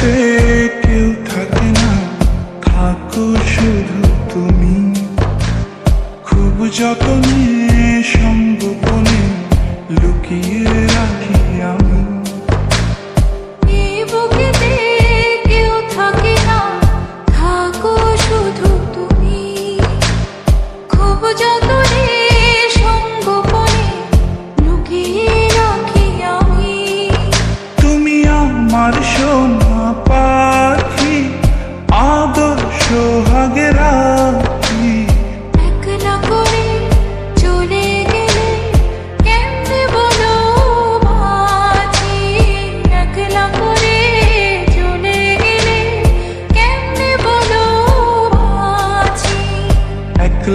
বুকেতে কেউ থাকে না থাকো শুধু তুমি। খুব যতনে সঙ্গোপনে লুকিয়ে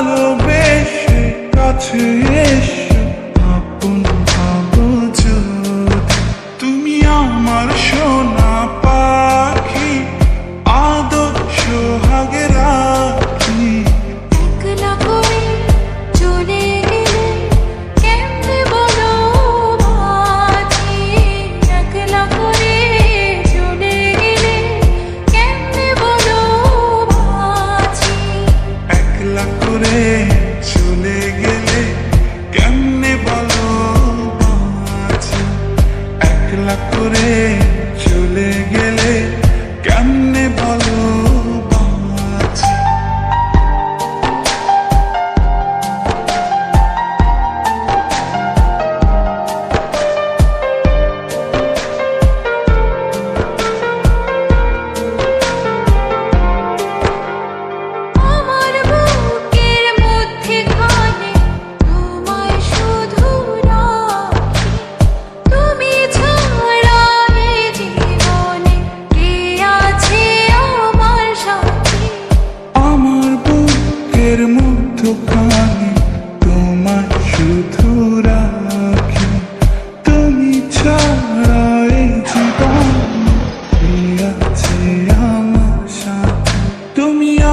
ভালোবেসে কাছে এসো একলা করে চলে গেলে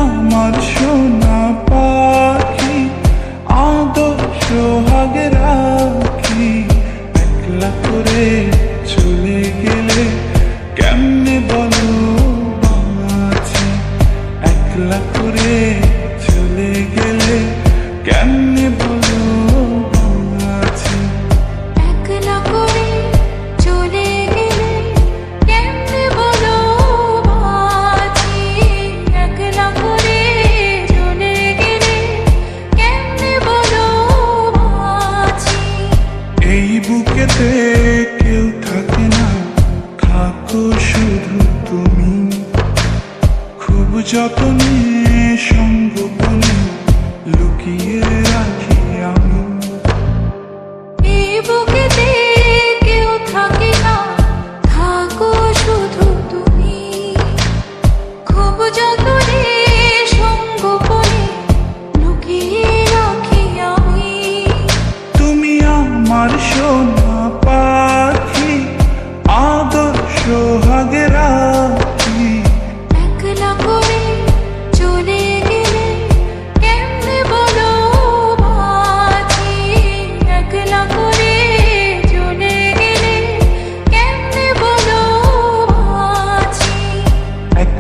আমার সোনা পাখি আদর্শ হাগে রাখি একলা করে চলে গেলে কেমনে বলো একলা করে চলে গেলে কেমনে যতনে সঙ্গোপনে লুকিয়ে রাখি আমি। এই বুকেতে কেউ থাকে না থাকো শুধু তুমি। খুব যতনে সঙ্গোপনে লুকিয়ে রাখি আমি। তুমি আমার সোনা